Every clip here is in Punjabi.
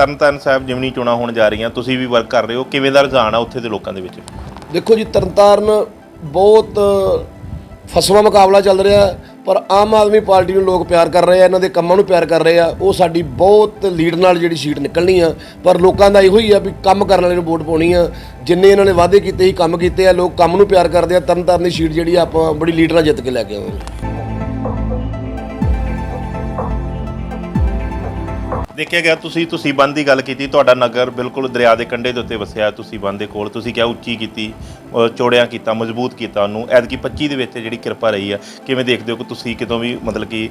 ਤਰਨਤਾਰਨ ਸਾਹਿਬ ਜਿਮਨੀ ਚੋਣਾਂ ਹੋਣ ਜਾ ਰਹੀਆਂ, ਤੁਸੀਂ ਵੀ ਵਰਕ ਕਰ ਰਹੇ ਹੋ, ਕਿਵੇਂ ਦਾ ਰੁਝਾਨ ਆ ਉੱਥੇ ਦੇ ਲੋਕਾਂ ਦੇ ਵਿੱਚ? ਦੇਖੋ ਜੀ ਤਰਨਤਾਰਨ ਬਹੁਤ ਫਸਵਾ ਮੁਕਾਬਲਾ ਚੱਲ ਰਿਹਾ ਪਰ ਆਮ ਆਦਮੀ ਪਾਰਟੀ ਨੂੰ ਲੋਕ ਪਿਆਰ ਕਰ ਰਹੇ ਆ, ਇਹਨਾਂ ਦੇ ਕੰਮਾਂ ਨੂੰ ਪਿਆਰ ਕਰ ਰਹੇ ਆ, ਉਹ ਸਾਡੀ ਬਹੁਤ ਲੀਡ ਨਾਲ ਜਿਹੜੀ ਸੀਟ ਨਿਕਲਣੀ ਆ, ਪਰ ਲੋਕਾਂ ਦਾ ਇਹੋ ਹੀ ਆ ਵੀ ਕੰਮ ਕਰਨ ਵਾਲੇ ਨੂੰ ਵੋਟ ਪਾਉਣੀ ਆ, ਜਿੰਨੇ ਇਹਨਾਂ ਨੇ ਵਾਅਦੇ ਕੀਤੇ ਸੀ, ਕੰਮ ਕੀਤੇ ਆ, ਲੋਕ ਕੰਮ ਨੂੰ ਪਿਆਰ ਕਰਦੇ ਆ ਤਰਨਤਾਰਨ ਦੀ ਸੀਟ ਜਿਹੜੀ ਆ, ਆਪਾਂ ਬੜੀ ਲੀਡ ਨਾਲ ਜਿੱਤ ਕੇ ਲੈ ਕੇ ਆਵਾਂਗੇ। ਦੇਖਿਆ ਗਿਆ ਤੁਸੀਂ ਤੁਸੀਂ ਬੰਦ ਦੀ ਗੱਲ ਕੀਤੀ ਤੁਹਾਡਾ ਨਗਰ ਬਿਲਕੁਲ ਦਰਿਆ ਦੇ ਕੰਢੇ ਦੇ ਉੱਤੇ ਵਸਿਆ ਤੁਸੀਂ ਬੰਦ ਦੇ ਕੋਲ ਤੁਸੀਂ ਕਿਹਾ ਉੱਚੀ ਕੀਤੀ ਅ, ਚੌੜਿਆਂ ਕੀਤਾ ਮਜ਼ਬੂਤ ਕੀਤਾ ਉਹਨੂੰ। ਐਤਕੀ 25 ਦੇ ਵਿੱਚ ਜਿਹੜੀ ਕਿਰਪਾ ਰਹੀ ਆ ਕਿਵੇਂ ਦੇਖਦੇ ਹੋ ਕਿ ਤੁਸੀਂ ਕਿਤੋਂ ਵੀ ਮਤਲਬ ਕਿ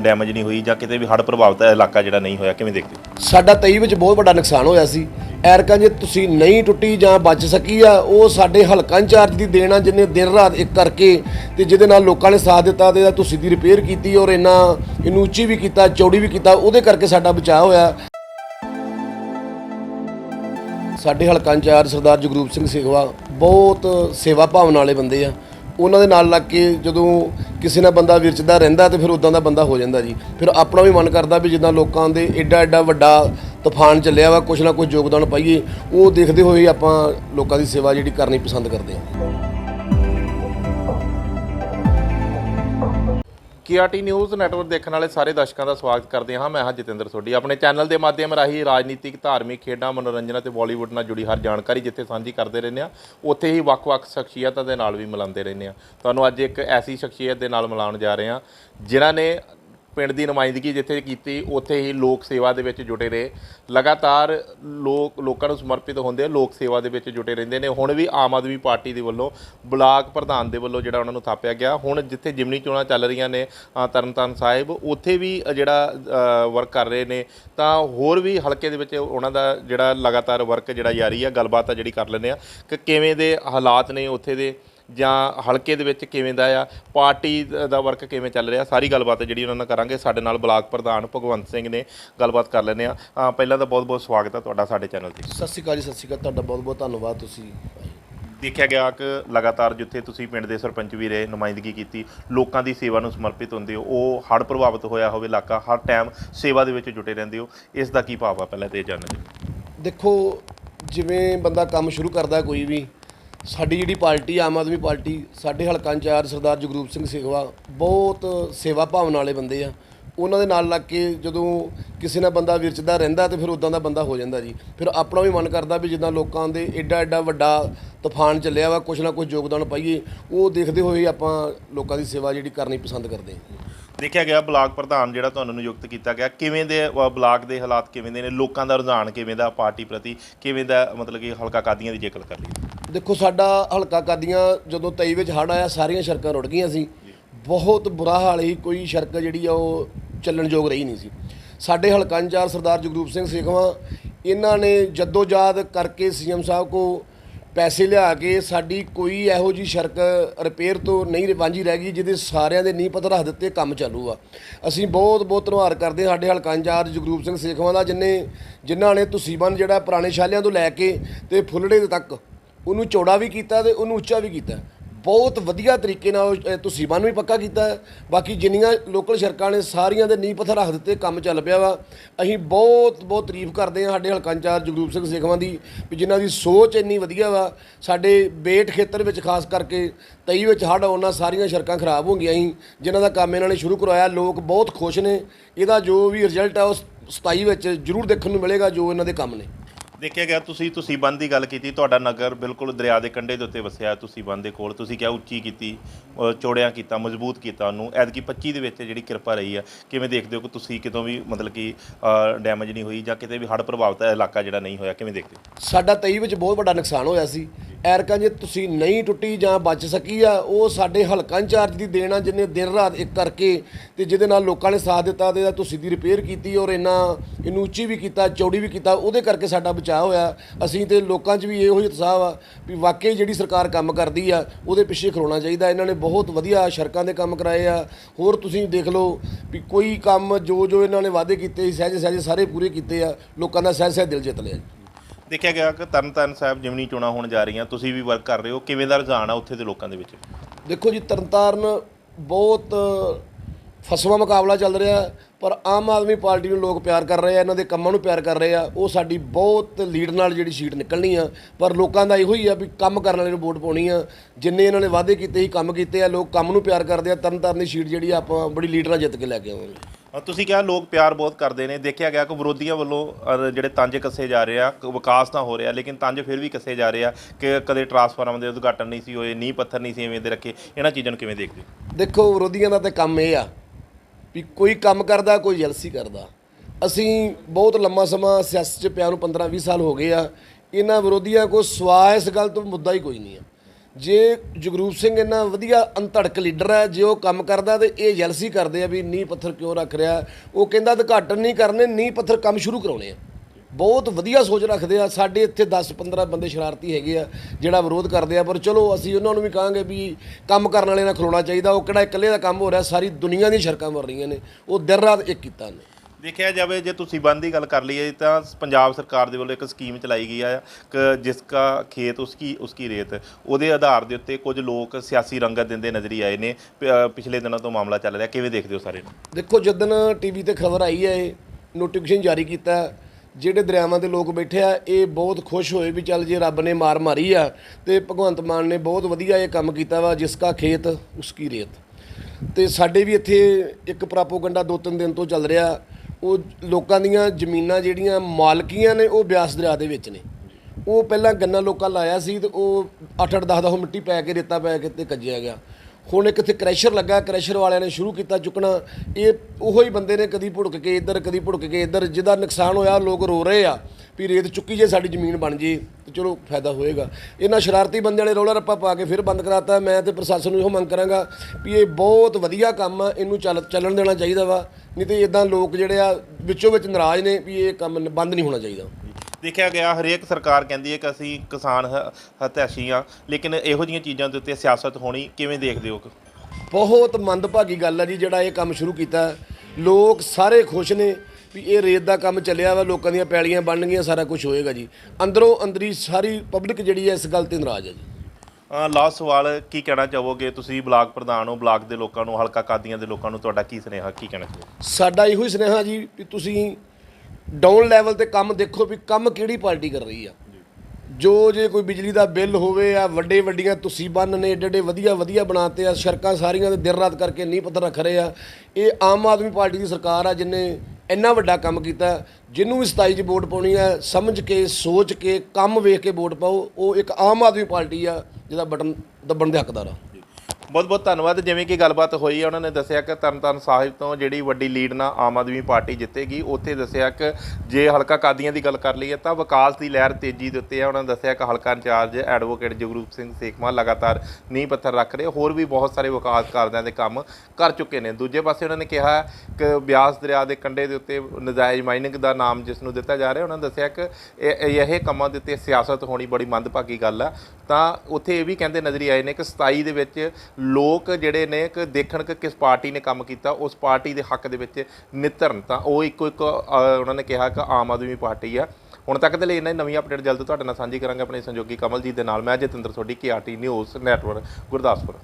ਡੈਮੇਜ ਨਹੀਂ ਹੋਈ ਜਾਂ ਕਿਤੇ ਵੀ ਹੜ੍ਹ ਪ੍ਰਭਾਵਿਤ ਇਲਾਕਾ ਜਿਹੜਾ ਨਹੀਂ ਹੋਇਆ ਕਿਵੇਂ ਦੇਖਦੇ ਹੋ? ਸਾਡਾ 23 ਵਿੱਚ ਬਹੁਤ ਵੱਡਾ ਨੁਕਸਾਨ ਹੋਇਆ ਸੀ। ਐਰਕਾਂ ਜੇ ਤੁਸੀਂ ਨਹੀਂ ਟੁੱਟੀ ਜਾਂ ਬਚ ਸਕੀ ਆ ਉਹ ਸਾਡੇ ਹਲਕਾ ਇੰਚਾਰਜ ਦੀ ਦੇਣਾ ਜਿੰਨੇ ਦਿਨ ਰਾਤ ਇੱਕ ਕਰਕੇ ਤੇ ਜਿਹਦੇ ਨਾਲ ਲੋਕਾਂ ਨੇ ਸਾਥ ਦਿੱਤਾ ਤੇ ਇਹਦਾ ਤੁਸੀਂ ਦੀ ਰਿਪੇਅਰ ਕੀਤੀ ਔਰ ਇਹਨਾਂ ਇਹਨੂੰ ਉੱਚੀ ਵੀ ਕੀਤਾ ਚੌੜੀ ਵੀ ਕੀਤਾ ਉਹਦੇ ਕਰਕੇ ਸਾਡਾ ਬਚਾਅ ਹੋਇਆ। ਸਾਡੇ ਹਲਕਾ ਇੰਚਾਰਜ ਸਰਦਾਰ ਜਗਰੂਪ ਸਿੰਘ ਸੇਖਵਾ ਬਹੁਤ ਸੇਵਾ ਭਾਵਨਾ ਵਾਲੇ ਬੰਦੇ ਆ। ਉਹਨਾਂ ਦੇ ਨਾਲ ਲੱਗ ਕੇ ਜਦੋਂ ਕਿਸੇ ਨਾਲ ਬੰਦਾ ਵਿਰਚਦਾ ਰਹਿੰਦਾ ਤੇ ਫਿਰ ਉਦਾਂ ਦਾ ਬੰਦਾ ਹੋ ਜਾਂਦਾ ਜੀ। ਫਿਰ ਆਪਣਾ ਵੀ ਮਨ ਕਰਦਾ ਵੀ ਜਿੱਦਾਂ ਲੋਕਾਂ ਦੇ ਐਡਾ ਐਡਾ ਵੱਡਾ ਤੂਫਾਨ ਚੱਲਿਆ ਵਾ, ਕੁਛ ਨਾ ਕੁਛ ਯੋਗਦਾਨ ਪਾਈਏ, ਉਹ ਦੇਖਦੇ ਹੋਏ ਆਪਾਂ ਲੋਕਾਂ ਦੀ ਸੇਵਾ ਜਿਹੜੀ ਕਰਨੀ ਪਸੰਦ ਕਰਦੇ ਹਾਂ ਕੇਆਰਟੀ ਨਿਊਜ਼ ਨੈਟਵਰਕ ਦੇਖਣ ਵਾਲੇ ਸਾਰੇ ਦਰਸ਼ਕਾਂ ਦਾ ਸਵਾਗਤ ਕਰਦੇ ਹਾਂ। ਮੈਂ ਹਾਂ ਜਤਿੰਦਰ ਸੋਢੀ। ਆਪਣੇ ਚੈਨਲ ਦੇ ਮਾਧਿਅਮ ਰਾਹੀਂ ਰਾਜਨੀਤਿਕ, ਧਾਰਮਿਕ ਖੇਡਾਂ, ਮਨੋਰੰਜਨ ਅਤੇ ਬਾਲੀਵੁੱਡ ਨਾਲ ਜੁੜੀ ਹਰ ਜਾਣਕਾਰੀ ਜਿੱਥੇ ਸਾਂਝੀ ਕਰਦੇ ਰਹਿੰਦੇ ਹਾਂ, ਉੱਥੇ ਹੀ ਵੱਖ-ਵੱਖ ਸ਼ਖਸੀਅਤਾਂ ਦੇ ਨਾਲ ਵੀ ਮਿਲਾਉਂਦੇ ਰਹਿੰਦੇ ਹਾਂ। ਤੁਹਾਨੂੰ ਅੱਜ ਇੱਕ ਐਸੀ ਸ਼ਖਸੀਅਤ ਦੇ ਨਾਲ ਮਿਲਾਉਣ ਜਾ ਰਹੇ ਹਾਂ, ਜਿਨ੍ਹਾਂ ਨੇ ਪਿੰਡ ਦੀ ਨੁਮਾਇੰਦਗੀ ਜਿੱਥੇ ਕੀਤੀ ਉੱਥੇ ਹੀ ਲੋਕ ਸੇਵਾ ਦੇ ਵਿੱਚ ਜੁਟੇ ਰਹੇ। ਲਗਾਤਾਰ ਲੋਕ ਲੋਕਾਂ ਨੂੰ ਸਮਰਪਿਤ ਹੁੰਦੇ ਆ ਲੋਕ ਸੇਵਾ ਦੇ ਵਿੱਚ ਜੁਟੇ ਰਹਿੰਦੇ ਨੇ। ਹੁਣ ਵੀ ਆਮ ਆਦਮੀ ਪਾਰਟੀ ਦੇ ਵੱਲੋਂ ਬਲਾਕ ਪ੍ਰਧਾਨ ਦੇ ਵੱਲੋਂ ਜਿਹੜਾ ਉਹਨਾਂ ਨੂੰ ਥਾਪਿਆ ਗਿਆ। ਹੁਣ ਜਿੱਥੇ ਜਿਮਨੀ ਚੋਣਾਂ ਚੱਲ ਰਹੀਆਂ ਨੇ ਅ, ਤਰਨਤਾਰਨ ਸਾਹਿਬ ਉੱਥੇ ਵੀ ਜਿਹੜਾ ਵਰਕ ਕਰ ਰਹੇ ਨੇ। ਤਾਂ ਹੋਰ ਵੀ ਹਲਕੇ ਦੇ ਵਿੱਚ ਉਹਨਾਂ ਦਾ ਜਿਹੜਾ ਲਗਾਤਾਰ ਵਰਕ ਜਿਹੜਾ ਜਾਰੀ ਆ ਗੱਲਬਾਤ ਆ ਜਿਹੜੀ ਕਰ ਲੈਂਦੇ ਆ। ਕਿ ਕਿਵੇਂ ਦੇ ਹਾਲਾਤ ਨੇ ਉੱਥੇ ਦੇ? ਜਾਂ ਹਲਕੇ ਦੇ ਵਿੱਚ ਕਿਵੇਂ ਦਾ ਆ ਪਾਰਟੀ ਦ- ਦਾ ਵਰਕ ਕਿਵੇਂ ਚੱਲ ਰਿਹਾ ਸਾਰੀ ਗੱਲਬਾਤ ਜਿਹੜੀ ਉਹਨਾਂ ਨਾਲ ਕਰਾਂਗੇ। ਸਾਡੇ ਨਾਲ ਬਲਾਕ ਪ੍ਰਧਾਨ ਭਗਵੰਤ ਸਿੰਘ ਨੇ ਗੱਲਬਾਤ ਕਰ ਲੈਂਦੇ ਆ। ਪਹਿਲਾਂ ਤਾਂ ਬਹੁਤ ਬਹੁਤ ਸਵਾਗਤ ਹੈ ਤੁਹਾਡਾ ਸਾਡੇ ਚੈਨਲ ਤੇ। ਸਤਿ ਸ਼੍ਰੀ ਅਕਾਲ ਜੀ ਸਤਿ ਸ਼੍ਰੀ ਅਕਾਲ। ਤੁਹਾਡਾ ਬਹੁਤ ਬਹੁਤ ਧੰਨਵਾਦ ਤੁਸੀਂ। ਦੇਖਿਆ ਗਿਆ ਕਿ ਲਗਾਤਾਰ ਜਿੱਥੇ ਤੁਸੀਂ ਪਿੰਡ ਦੇ ਸਰਪੰਚ ਵੀ ਰਹੇ ਨੁਮਾਇੰਦਗੀ ਕੀਤੀ ਲੋਕਾਂ ਦੀ ਸੇਵਾ ਨੂੰ ਸਮਰਪਿਤ ਹੁੰਦੇ ਹੋ ਉਹ ਹੜ੍ਹ ਪ੍ਰਭਾਵਿਤ ਹੋਇਆ ਹੋਵੇ ਇਲਾਕਾ ਹਰ ਟਾਈਮ ਸੇਵਾ ਦੇ ਵਿੱਚ ਜੁਟੇ ਰਹਿੰਦੇ ਹੋ। ਇਸ ਦਾ ਕੀ ਭਾਵ ਆ ਪਹਿਲਾਂ ਤੇ ਇਹ ਜਾਣਨ ਦਿਓ ਦੇਖੋ ਜਿਵੇਂ ਬੰਦਾ ਕੰਮ ਸ਼ੁਰੂ ਕਰਦਾ ਕੋਈ ਵੀ ਸਾਡੀ ਜਿਹੜੀ ਪਾਰਟੀ, ਆਮ ਆਦਮੀ ਪਾਰਟੀ, ਸਾਡੇ ਹਲਕਾ ਇੰਚਾਰਜ ਸਰਦਾਰ ਜਗਰੂਪ ਸਿੰਘ ਸੇਖਵਾ ਬਹੁਤ ਸੇਵਾ ਭਾਵਨਾ ਵਾਲੇ ਬੰਦੇ ਆ। ਉਹਨਾਂ ਦੇ ਨਾਲ ਲੱਗ ਕੇ ਜਦੋਂ ਕਿਸੇ ਨਾਲ ਬੰਦਾ ਵਿਰਚਦਾ ਰਹਿੰਦਾ ਤੇ ਫਿਰ ਉਦਾਂ ਦਾ ਬੰਦਾ ਹੋ ਜਾਂਦਾ ਜੀ। ਫਿਰ ਆਪਣਾ ਵੀ ਮਨ ਕਰਦਾ ਵੀ ਜਿੱਦਾਂ ਲੋਕਾਂ ਦੇ ਐਡਾ ਐਡਾ ਵੱਡਾ ਤੂਫਾਨ ਚੱਲਿਆ ਵਾ, ਕੁਛ ਨਾ ਕੁਛ ਯੋਗਦਾਨ ਪਾਈਏ, ਉਹ ਦੇਖਦੇ ਹੋਏ ਆਪਾਂ ਲੋਕਾਂ ਦੀ ਸੇਵਾ ਜਿਹੜੀ ਕਰਨੀ ਪਸੰਦ ਕਰਦੇ ਹਾਂ ਦੇਖਿਆ ਗਿਆ ਬਲਾਕ ਪ੍ਰਧਾਨ ਜਿਹੜਾ ਤੁਹਾਨੂੰ ਨਿਯੁਕਤ ਕੀਤਾ ਗਿਆ, ਕਿਵੇਂ ਦੇ ਬਲਾਕ ਦੇ ਹਾਲਾਤ ਕਿਵੇਂ ਦੇ ਨੇ, ਲੋਕਾਂ ਦਾ ਰੁਝਾਨ ਕਿਵੇਂ ਦਾ, ਪਾਰਟੀ ਪ੍ਰਤੀ ਕਿਵੇਂ ਦਾ ਮਤਲਬ ਕਿ ਹਲਕਾ ਕਾਦੀਆਂ ਦੀ ਜੇਕਰ ਕਰ ਲਈਏ ਦੇਖੋ ਸਾਡਾ ਹਲਕਾ ਕਾਦੀਆਂ ਜਦੋਂ 23 ਵਿੱਚ ਹੜ੍ਹ ਆਇਆ, ਸਾਰੀਆਂ ਸੜਕਾਂ ਰੁੜ ਗਈਆਂ ਸੀ। ਬਹੁਤ ਬੁਰਾ ਹਾਲ ਹੀ ਕੋਈ ਸੜਕ ਜਿਹੜੀ ਆ ਉਹ ਚੱਲਣ ਯੋਗ ਰਹੀ ਨਹੀਂ ਸੀ। ਸਾਡੇ ਹਲਕਾ ਇੰਚਾਰਜ ਸਰਦਾਰ ਜਗਰੂਪ ਸਿੰਘ ਸੇਖਵਾਂ, ਇਹਨਾਂ ਨੇ ਜਦੋਜਾਦ ਕਰਕੇ ਸੀਐਮ ਸਾਹਿਬ ਕੋ ਪੈਸੇ ਲਿਆ ਕੇ ਸਾਡੀ ਕੋਈ ਇਹੋ ਜੀ ਸ਼ਰਕ ਰਿਪੇਅਰ ਤੋਂ ਨਹੀਂ ਵਾਂਝੀ ਰਹਿ ਗਈ, ਜਿਹਦੇ ਸਾਰਿਆਂ ਦੇ ਨੀਂਹ ਪੱਥਰ ਰੱਖ ਦਿੱਤੇ ਕੰਮ ਚਾਲੂ ਆ। ਅਸੀਂ ਬਹੁਤ ਬਹੁਤ ਧੰਨਵਾਦ ਕਰਦੇ ਹਾਂ ਸਾਡੇ ਹਲਕਾ ਇੰਚਾਰਜ ਜਗਰੂਪ ਸਿੰਘ ਸੇਖਵਾਂ ਦਾ, ਜਿਨੇ, ਜਿਨ੍ਹਾਂ ਨੇ ਤੁਸੀਬਨ ਜਿਹੜਾ ਪੁਰਾਣੇ ਸ਼ਾਲਿਆਂ ਤੋਂ ਲੈ ਕੇ ਤੇ ਫੁੱਲੜੇ ਦੇ ਤੱਕ ਉਹਨੂੰ ਚੌੜਾ ਵੀ ਕੀਤਾ ਤੇ ਉਹਨੂੰ ਉੱਚਾ ਵੀ ਕੀਤਾ। ਬਹੁਤ ਵਧੀਆ ਤਰੀਕੇ ਨਾਲ ਉਹ, ਤੁਸੀਂ ਬੰਨ ਵੀ ਪੱਕਾ ਕੀਤਾ। ਬਾਕੀ ਜਿੰਨੀਆਂ ਲੋਕਲ ਸੜਕਾਂ ਨੇ ਸਾਰੀਆਂ ਦੇ ਨੀਂਹ ਪੱਥਰ ਰੱਖ ਦਿੱਤੇ ਕੰਮ ਚੱਲ ਪਿਆ ਵਾ। ਅਸੀਂ ਬਹੁਤ ਬਹੁਤ ਤਾਰੀਫ ਕਰਦੇ ਹਾਂ ਸਾਡੇ ਹਲਕਾ ਇੰਚਾਰਜ ਜਗਰੂਪ ਸਿੰਘ ਸੇਖਵਾਂ ਦੀ ਵੀ ਜਿਨ੍ਹਾਂ ਦੀ ਸੋਚ ਇੰਨੀ ਵਧੀਆ ਵਾ। ਸਾਡੇ ਬੇਟ ਖੇਤਰ ਵਿੱਚ ਖਾਸ ਕਰਕੇ 23 ਵਿੱਚ ਹੜ੍ਹ ਆਉਣ ਸਾਰੀਆਂ ਸੜਕਾਂ ਖਰਾਬ ਹੋ ਗਈਆਂ ਸੀ। ਜਿਨ੍ਹਾਂ ਦਾ ਕੰਮ ਇਹਨਾਂ ਨੇ ਸ਼ੁਰੂ ਕਰਵਾਇਆ ਲੋਕ ਬਹੁਤ ਖੁਸ਼ ਨੇ। ਇਹਦਾ ਜੋ ਵੀ ਰਿਜ਼ਲਟ ਆ ਉਹ 27 ਵਿੱਚ ਜ਼ਰੂਰ ਦੇਖਣ ਨੂੰ ਮਿਲੇਗਾ ਜੋ ਇਹਨਾਂ ਦੇ ਕੰਮ ਨੇ। ਦੇਖਿਆ ਗਿਆ ਤੁਸੀਂ ਤੁਸੀਂ ਬੰਦ ਦੀ ਗੱਲ ਕੀਤੀ ਤੁਹਾਡਾ ਨਗਰ ਬਿਲਕੁਲ ਦਰਿਆ ਦੇ ਕੰਢੇ ਦੇ ਉੱਤੇ ਵਸਿਆ ਤੁਸੀਂ ਬੰਦ ਦੇ ਕੋਲ ਤੁਸੀਂ ਕਿਹਾ ਉੱਚੀ ਕੀਤੀ ਅ, ਚੌੜਿਆਂ ਕੀਤਾ ਮਜ਼ਬੂਤ ਕੀਤਾ ਉਹਨੂੰ। ਐਤਕੀ 25 ਦੇ ਵਿੱਚ ਜਿਹੜੀ ਕਿਰਪਾ ਰਹੀ ਆ ਕਿਵੇਂ ਦੇਖਦੇ ਹੋ ਕਿ ਤੁਸੀਂ ਕਿਤੋਂ ਵੀ ਮਤਲਬ ਕਿ ਡੈਮੇਜ ਨਹੀਂ ਹੋਈ ਜਾਂ ਕਿਤੇ ਵੀ ਹੜ੍ਹ ਪ੍ਰਭਾਵਿਤ ਇਲਾਕਾ ਜਿਹੜਾ ਨਹੀਂ ਹੋਇਆ ਕਿਵੇਂ ਦੇਖਦੇ ਹੋ? ਸਾਡਾ 23 ਵਿੱਚ ਬਹੁਤ ਵੱਡਾ ਨੁਕਸਾਨ ਹੋਇਆ ਸੀ। ਐਰਕਾਂ ਜੇ ਤੁਸੀਂ ਨਹੀਂ ਟੁੱਟੀ ਜਾਂ ਬਚ ਸਕੀ ਆ, ਉਹ ਸਾਡੇ ਹਲਕਾ ਇੰਚਾਰਜ ਦੀ ਦੇਣਾ ਜਿੰਨੇ ਦਿਨ ਰਾਤ ਇੱਕ ਕਰਕੇ ਤੇ ਜਿਹਦੇ ਨਾਲ ਲੋਕਾਂ ਨੇ ਸਾਥ ਦਿੱਤਾ ਤੇ ਤੁਸੀਂ ਦੀ ਰਿਪੇਅਰ ਕੀਤੀ ਔਰ ਇਹਨਾਂ ਇਹਨੂੰ ਉੱਚੀ ਵੀ ਕੀਤਾ, ਚੌੜੀ ਵੀ ਕੀਤਾ, ਉਹਦੇ ਕਰਕੇ ਸਾਡਾ ਬਚਾਅ ਹੋਇਆ। ਅਸੀਂ ਤੇ ਲੋਕਾਂ 'ਚ ਵੀ ਇਹੋ ਹੀ ਉਤਸ਼ਾਹ ਆ ਵੀ ਵਾਕਈ ਜਿਹੜੀ ਸਰਕਾਰ ਕੰਮ ਕਰਦੀ ਆ, ਉਹਦੇ ਪਿੱਛੇ ਖਲੋਣਾ ਚਾਹੀਦਾ। ਇਹਨਾਂ ਨੇ ਬਹੁਤ ਵਧੀਆ ਸੜਕਾਂ ਦੇ ਕੰਮ ਕਰਾਏ ਆ। ਹੋਰ ਤੁਸੀਂ ਦੇਖ ਲਓ ਵੀ ਕੋਈ ਕੰਮ ਜੋ ਜੋ ਇਹਨਾਂ ਨੇ ਵਾਅਦੇ ਕੀਤੇ ਸੀ ਸਹਿਜੇ ਸਹਿਜੇ ਸਾਰੇ ਪੂਰੇ ਕੀਤੇ ਆ, ਲੋਕਾਂ ਦਾ ਸਹਿਜ ਸਹਿਜ ਦਿਲ ਜਿੱਤ ਲਿਆ ਦੇਖਿਆ ਗਿਆ ਕਿ ਤਰਨਤਾਰਨ ਸਾਹਿਬ ਜਿਮਨੀ ਚੋਣਾਂ ਹੋਣ ਜਾ ਰਹੀਆਂ, ਤੁਸੀਂ ਵੀ ਵਰਕ ਕਰ ਰਹੇ ਹੋ, ਕਿਵੇਂ ਦਾ ਰੁਝਾਨ ਆ ਉੱਥੇ ਦੇ ਲੋਕਾਂ ਦੇ ਵਿੱਚ? ਦੇਖੋ ਜੀ, ਤਰਨਤਾਰਨ ਬਹੁਤ ਫਸਵਾ ਮੁਕਾਬਲਾ ਚੱਲ ਰਿਹਾ, ਪਰ ਆਮ ਆਦਮੀ ਪਾਰਟੀ ਨੂੰ ਲੋਕ ਪਿਆਰ ਕਰ ਰਹੇ ਆ, ਇਹਨਾਂ ਦੇ ਕੰਮਾਂ ਨੂੰ ਪਿਆਰ ਕਰ ਰਹੇ ਆ, ਉਹ ਸਾਡੀ ਬਹੁਤ ਲੀਡ ਨਾਲ ਜਿਹੜੀ ਸੀਟ ਨਿਕਲਣੀ ਆ, ਪਰ ਲੋਕਾਂ ਦਾ ਇਹੋ ਹੀ ਆ ਵੀ ਕੰਮ ਕਰਨ ਵਾਲੇ ਨੂੰ ਵੋਟ ਪਾਉਣੀ ਆ, ਜਿੰਨੇ ਇਹਨਾਂ ਨੇ ਵਾਅਦੇ ਕੀਤੇ ਸੀ, ਕੰਮ ਕੀਤੇ ਆ, ਲੋਕ ਕੰਮ ਨੂੰ ਪਿਆਰ ਕਰਦੇ ਆ, ਤਰਨਤਾਰਨ ਦੀ ਸੀਟ ਜਿਹੜੀ ਆ, ਆਪਾਂ ਬੜੀ ਲੀਡ ਨਾਲ ਜਿੱਤ ਕੇ ਲੈ ਕੇ ਆਵਾਂਗੇ। ਤੁਸੀਂ ਕਿਹਾ ਲੋਕ ਪਿਆਰ ਬਹੁਤ ਕਰਦੇ ਨੇ ਦੇਖਿਆ ਗਿਆ ਕਿ ਵਿਰੋਧੀਆਂ ਵੱਲੋਂ ਅ, ਜਿਹੜੇ ਤੰਜ ਕੱਸੇ ਜਾ ਰਹੇ ਆ ਕ- ਵਿਕਾਸ ਤਾਂ ਹੋ ਰਿਹਾ ਲੇਕਿਨ ਤੰਜ ਫਿਰ ਵੀ ਕੱਸੇ ਜਾ ਰਹੇ ਆ ਕਿ ਕਦੇ ਟਰਾਂਸਫਾਰਮ ਦੇ ਉਦਘਾਟਨ ਨਹੀਂ ਸੀ ਹੋਏ ਨੀਂਹ ਪੱਥਰ ਨਹੀਂ ਸੀ ਐਵੇਂ ਦੇ ਰੱਖੇ ਇਹਨਾਂ ਚੀਜ਼ਾਂ ਨੂੰ ਕਿਵੇਂ ਦੇਖਦੇ ਹੋ? ਦੇਖੋ ਵਿਰੋਧੀਆਂ ਦਾ ਤਾਂ ਕੰਮ ਇਹ ਆ ਵੀ ਕੋਈ ਕੰਮ ਕਰਦਾ ਕੋਈ ਜਲਸੀ ਕਰਦਾ। ਅਸੀਂ ਬਹੁਤ ਲੰਮਾ ਸਮਾਂ ਸਿਆਸਤ 'ਚ ਪਿਆ ਨੂੰ 15 20 ਸਾਲ ਹੋ ਗਏ ਆ ਇਹਨਾਂ ਵਿਰੋਧੀਆਂ ਕੋਲ ਸਵਾ ਇਸ ਗੱਲ ਤੋਂ ਮੁੱਦਾ ਹੀ ਕੋਈ ਨਹੀਂ ਆ। ਜੇ ਜਗਰੂਪ ਸਿੰਘ ਇੰਨਾ ਵਧੀਆ ਅੰਤੜਕ ਲੀਡਰ ਹੈ, ਜੇ ਉਹ ਕੰਮ ਕਰਦਾ ਤੇ ਇਹ ਜੈਲਸੀ ਕਰਦੇ ਆ ਵੀ ਨੀਂਹ ਪੱਥਰ ਕਿਉਂ ਰੱਖ ਰਿਹਾ ਉਹ ਕਹਿੰਦਾ ਉਦਘਾਟਨ ਨਹੀਂ ਕਰਨੇ, ਨੀਂਹ ਪੱਥਰ ਕੰਮ ਸ਼ੁਰੂ ਕਰਾਉਣੇ ਆ। ਬਹੁਤ ਵਧੀਆ ਸੋਚ ਰੱਖਦੇ ਆ। ਸਾਡੇ ਇੱਥੇ 10 15 ਬੰਦੇ ਸ਼ਰਾਰਤੀ ਹੈਗੇ ਆ, ਜਿਹੜਾ ਵਿਰੋਧ ਕਰਦੇ ਆ, ਪਰ ਚਲੋ ਅਸੀਂ ਉਹਨਾਂ ਨੂੰ ਵੀ ਕਹਾਂਗੇ ਵੀ ਕੰਮ ਕਰਨ ਵਾਲੇ ਨਾਲ ਖਲੋਣਾ ਚਾਹੀਦਾ। ਉਹ ਕਿਹੜਾ ਇਕੱਲੇ ਦਾ ਕੰਮ ਹੋ ਰਿਹਾ, ਸਾਰੀ ਦੁਨੀਆ ਦੀਆਂ ਸ਼ਰਕਾਂ ਮਰ ਰਹੀਆਂ ਨੇ। ਉਹ ਦਿਨ ਰਾਤ ਇੱਕ ਕੀਤਾ ਨੇ ਦੇਖਿਆ ਜਾਵੇ, ਜੇ ਤੁਸੀਂ ਬੰਦ ਦੀ ਗੱਲ ਕਰ ਲਈਏ, ਤਾਂ ਪੰਜਾਬ ਸਰਕਾਰ ਦੇ ਵੱਲੋਂ ਇੱਕ ਸਕੀਮ ਚਲਾਈ ਗਈ ਆ ਕਿ ਜਿਸ ਕਾ ਖੇਤ ਉਸਕੀ ਉਸਕੀ ਰੇਤ, ਉਹਦੇ ਆਧਾਰ ਦੇ ਉੱਤੇ ਕੁਝ ਲੋਕ ਸਿਆਸੀ ਰੰਗਤ ਦਿੰਦੇ ਨਜ਼ਰੀ ਆਏ ਨੇ ਪਿਛਲੇ ਦਿਨਾਂ ਤੋਂ ਮਾਮਲਾ ਚੱਲ ਰਿਹਾ, ਕਿਵੇਂ ਦੇਖਦੇ ਹੋ ਸਾਰੇ? ਨੂੰ ਦੇਖੋ, ਜਦੋਂ ਟੀਵੀ ਤੇ ਖਬਰ ਆਈ ਹੈ ਨੋਟੀਫਿਕੇਸ਼ਨ ਜਾਰੀ ਕੀਤਾ ਜਿਹੜੇ ਦਰਿਆਵਾਂ ਦੇ ਲੋਕ ਬੈਠੇ ਆ, ਇਹ ਬਹੁਤ ਖੁਸ਼ ਹੋਏ ਵੀ ਚੱਲ ਜੇ ਰੱਬ ਨੇ ਮਾਰ ਮਾਰੀ ਆ, ਤੇ ਭਗਵੰਤ ਮਾਨ ਨੇ ਬਹੁਤ ਵਧੀਆ ਇਹ ਕੰਮ ਕੀਤਾ ਵਾ, ਜਿਸ ਕਾ ਖੇਤ ਉਸਕੀ ਰੇਤ। ਤੇ ਸਾਡੇ ਵੀ ਇੱਥੇ ਇੱਕ ਪ੍ਰਾਪੋਗੰਡਾ ਦੋ ਤਿੰਨ ਦਿਨ ਤੋਂ ਚੱਲ ਰਿਹਾ ਉਹ ਲੋਕਾਂ ਦੀਆਂ ਜ਼ਮੀਨਾਂ ਜਿਹੜੀਆਂ ਮਾਲਕੀਆਂ ਨੇ, ਉਹ ਬਿਆਸ ਦਰਿਆ ਦੇ ਵਿੱਚ ਨੇ। ਉਹ ਪਹਿਲਾਂ ਗੰਨਾ ਲੋਕਾਂ ਲਾਇਆ ਸੀ ਤੇ ਉਹ 8-8 10-10 ਮਿੱਟੀ ਪੈ ਕੇ ਰੇਤਾ ਪੈ ਕੇ ਤੇ ਕੱਜਿਆ ਗਿਆ। ਹੁਣ ਇੱਕ ਇੱਥੇ ਕ੍ਰੈਸ਼ਰ ਲੱਗਾ, ਕ੍ਰੈਸ਼ਰ ਵਾਲਿਆਂ ਨੇ ਸ਼ੁਰੂ ਕੀਤਾ ਚੁੱਕਣਾ। ਇਹ ਉਹੋ ਹੀ ਬੰਦੇ ਨੇ ਕਦੀ ਭੁੜਕ ਕੇ ਇੱਧਰ, ਕਦੀ ਭੁੜਕ ਕੇ ਇੱਧਰ, ਜਿਹਦਾ ਨੁਕਸਾਨ ਹੋਇਆ, ਲੋਕ ਰੋ ਰਹੇ ਆ। ਵੀ ਰੇਤ ਚੁੱਕੀ ਜੇ ਸਾਡੀ ਜ਼ਮੀਨ ਬਣ ਜੇ ਤੇ ਚਲੋ ਫਾਇਦਾ ਹੋਏਗਾ। ਇਹਨਾਂ ਸ਼ਰਾਰਤੀ ਬੰਦਿਆਂ ਨੇ ਰੌਲਾ ਰੱਪਾ ਪਾ ਕੇ ਫਿਰ ਬੰਦ ਕਰਾਤਾ। ਮੈਂ ਤੇ ਪ੍ਰਸ਼ਾਸਨ ਨੂੰ ਇਹੋ ਮੰਗ ਕਰਾਂਗਾ ਵੀ ਇਹ ਬਹੁਤ ਵਧੀਆ ਕੰਮ ਆ ਇਹਨੂੰ ਚੱਲ ਚੱਲਣ ਦੇਣਾ ਚਾਹੀਦਾ ਵਾ ਨਹੀਂ ਤੇ ਇਦਾਂ ਲੋਕ ਜਿਹੜੇ ਆ ਵਿੱਚੋਂ ਵਿੱਚ ਨਾਰਾਜ਼ ਨੇ ਵੀ ਇਹ ਕੰਮ ਬੰਦ ਨਹੀਂ ਹੋਣਾ ਚਾਹੀਦਾ। ਦੇਖਿਆ ਗਿਆ ਹਰੇਕ ਸਰਕਾਰ ਕਹਿੰਦੀ ਹੈ ਕਿ ਅਸੀਂ ਕਿਸਾਨ ਹ- ਹਤੈਸ਼ੀ ਆ ਲੇਕਿਨ ਇਹੋ ਜਿਹੀਆਂ ਚੀਜ਼ਾਂ ਦੇ ਉੱਤੇ ਸਿਆਸਤ ਹੋਣੀ ਕਿਵੇਂ ਦੇਖਦੇ ਹੋ? ਬਹੁਤ ਮੰਦਭਾਗੀ ਗੱਲ ਹੈ ਜੀ ਜਿਹੜਾ ਇਹ ਕੰਮ ਸ਼ੁਰੂ ਕੀਤਾ। ਲੋਕ ਸਾਰੇ ਖੁਸ਼ ਨੇ ਵੀ ਇਹ ਰੇਤ ਦਾ ਕੰਮ ਚੱਲਿਆ ਵਾ ਲੋਕਾਂ ਦੀਆਂ ਪੈਲੀਆਂ ਬਣਨਗੀਆਂ ਸਾਰਾ ਕੁਝ ਹੋਏਗਾ ਜੀ। ਅੰਦਰੋਂ ਅੰਦਰੀ ਸਾਰੀ ਪਬਲਿਕ ਜਿਹੜੀ ਹੈ ਇਸ ਗੱਲ ਤੇ ਨਾਰਾਜ਼ ਹੈ ਜੀ। ਲਾਸਟ ਸਵਾਲ ਕੀ ਕਹਿਣਾ ਚਾਹੋਗੇ? ਤੁਸੀਂ ਬਲਾਕ ਪ੍ਰਧਾਨ ਹੋ ਬਲਾਕ ਦੇ ਲੋਕਾਂ ਨੂੰ ਹਲਕਾ ਕਾਦੀਆਂ ਦੇ ਲੋਕਾਂ ਨੂੰ ਤੁਹਾਡਾ ਕੀ ਸੁਨੇਹਾ ਕੀ ਕਹਿਣਾ ਚਾਹੋਗੇ? ਸਾਡਾ ਇਹੋ ਹੀ ਸੁਨੇਹਾ ਜੀ ਵੀ ਤੁਸੀਂ ਡਾਊਨ ਲੈਵਲ ਤੇ ਕੰਮ ਦੇਖੋ ਵੀ ਕੰਮ ਕਿਹੜੀ ਪਾਰਟੀ ਕਰ ਰਹੀ ਆ। ਜੋ ਜੇ ਕੋਈ ਬਿਜਲੀ ਦਾ ਬਿੱਲ ਹੋਵੇ ਆ ਵੱਡੇ ਵੱਡੀਆਂ ਤੁਸੀਂ ਬੰਨ ਨੇ ਏਡੇ ਏਡੇ ਵਧੀਆ ਵਧੀਆ ਬਣਾਤੇ ਆ ਸੜਕਾਂ ਸਾਰੀਆਂ ਦੇ ਦਿਨ ਰਾਤ ਕਰਕੇ ਨਹੀਂ ਪਤਾ ਰੱਖ ਰਹੇ ਆ। ਇਹ ਆਮ ਆਦਮੀ ਪਾਰਟੀ ਦੀ ਸਰਕਾਰ ਆ ਜਿਨੇ ਇੰਨਾ ਵੱਡਾ ਕੰਮ ਕੀਤਾ, ਜਿਹਨੂੰ ਵੀ 27 ਚ ਵੋਟ ਪਾਉਣੀ ਹੈ ਸਮਝ ਕੇ, ਸੋਚ ਕੇ, ਕੰਮ ਵੇਖ ਕੇ ਵੋਟ ਪਾਓ, ਉਹ ਇੱਕ ਆਮ ਆਦਮੀ ਪਾਰਟੀ ਆ, ਜਿਹਦਾ ਬਟਨ ਦੱਬਣ ਦੇ ਹੱਕਦਾਰ ਆ। ਬਹੁਤ ਬਹੁਤ ਧੰਨਵਾਦ। ਜਿਵੇਂ ਕਿ ਗੱਲਬਾਤ ਹੋਈ ਹੈ ਉਹਨਾਂ ਨੇ ਦੱਸਿਆ ਕਿ ਤਰਨਤਾਰਨ ਸਾਹਿਬ ਤੋਂ ਜਿਹੜੀ ਵੱਡੀ ਲੀਡ ਨਾਲ ਆਮ ਆਦਮੀ ਪਾਰਟੀ ਜਿੱਤੇਗੀ, ਉੱਥੇ ਦੱਸਿਆ ਕਿ ਜੇ ਹਲਕਾ ਕਾਦੀਆਂ ਦੀ ਗੱਲ ਕਰ ਲਈਏ ਤਾਂ ਵਿਕਾਸ ਦੀ ਲਹਿਰ ਤੇਜ਼ੀ ਦੇ ਉੱਤੇ ਹੈ ਉਹਨਾਂ ਨੇ ਦੱਸਿਆ ਕਿ ਹਲਕਾ ਇੰਚਾਰਜ ਐਡਵੋਕੇਟ ਜਗਰੂਪ ਸਿੰਘ ਸੇਖਵਾਂ ਲਗਾਤਾਰ ਨੀਂਹ ਪੱਥਰ ਰੱਖ ਰਹੇ ਹੋਰ ਵੀ ਬਹੁਤ ਸਾਰੇ ਵਿਕਾਸ ਕਾਰਜਾਂ ਦੇ ਕੰਮ ਕਰ ਚੁੱਕੇ ਨੇ। ਦੂਜੇ ਪਾਸੇ ਉਹਨਾਂ ਨੇ ਕਿਹਾ ਕਿ ਬਿਆਸ ਦਰਿਆ ਦੇ ਕੰਢੇ ਦੇ ਉੱਤੇ ਨਜਾਇਜ਼ ਮਾਈਨਿੰਗ ਦਾ ਨਾਮ ਜਿਸ ਨੂੰ ਦਿੱਤਾ ਜਾ ਰਿਹਾ, ਉਹਨਾਂ ਨੇ ਦੱਸਿਆ ਕਿ ਇਹ ਇਹ ਕੰਮਾਂ ਦੇ ਉੱਤੇ ਸਿਆਸਤ ਹੋਣੀ ਬੜੀ ਮੰਦਭਾਗੀ ਗੱਲ ਆ। ਤਾਂ ਉੱਥੇ ਇਹ ਵੀ ਕਹਿੰਦੇ ਨਜ਼ਰੀ ਆਏ ਨੇ ਕਿ 27 ਦੇ ਵਿੱਚ ਲੋਕ ਜਿਹੜੇ ਨੇ ਕਿ ਦੇਖਣ ਕਿ ਕਿਸ ਪਾਰਟੀ ਨੇ ਕੰਮ ਕੀਤਾ, ਉਸ ਪਾਰਟੀ ਦੇ ਹੱਕ ਦੇ ਵਿੱਚ ਨਿਤਰਨ। ਤਾਂ ਉਹ ਇੱਕੋ ਇੱਕ ਉਹਨਾਂ ਨੇ ਕਿਹਾ ਕਿ ਆਮ ਆਦਮੀ ਪਾਰਟੀ ਆ। ਹੁਣ ਤੱਕ ਦੇ ਲਈ ਇਹਨਾਂ ਦੀ ਨਵੀਂ ਅਪਡੇਟ ਜਲਦ ਤੁਹਾਡੇ ਨਾਲ ਸਾਂਝੀ ਕਰਾਂਗੇ ਆਪਣੇ ਸੰਯੋਗੀ ਕਮਲਜੀਤ ਦੇ ਨਾਲ। ਮੈਂ Jatinder Sodhi, K RT news network, Gurdaspur.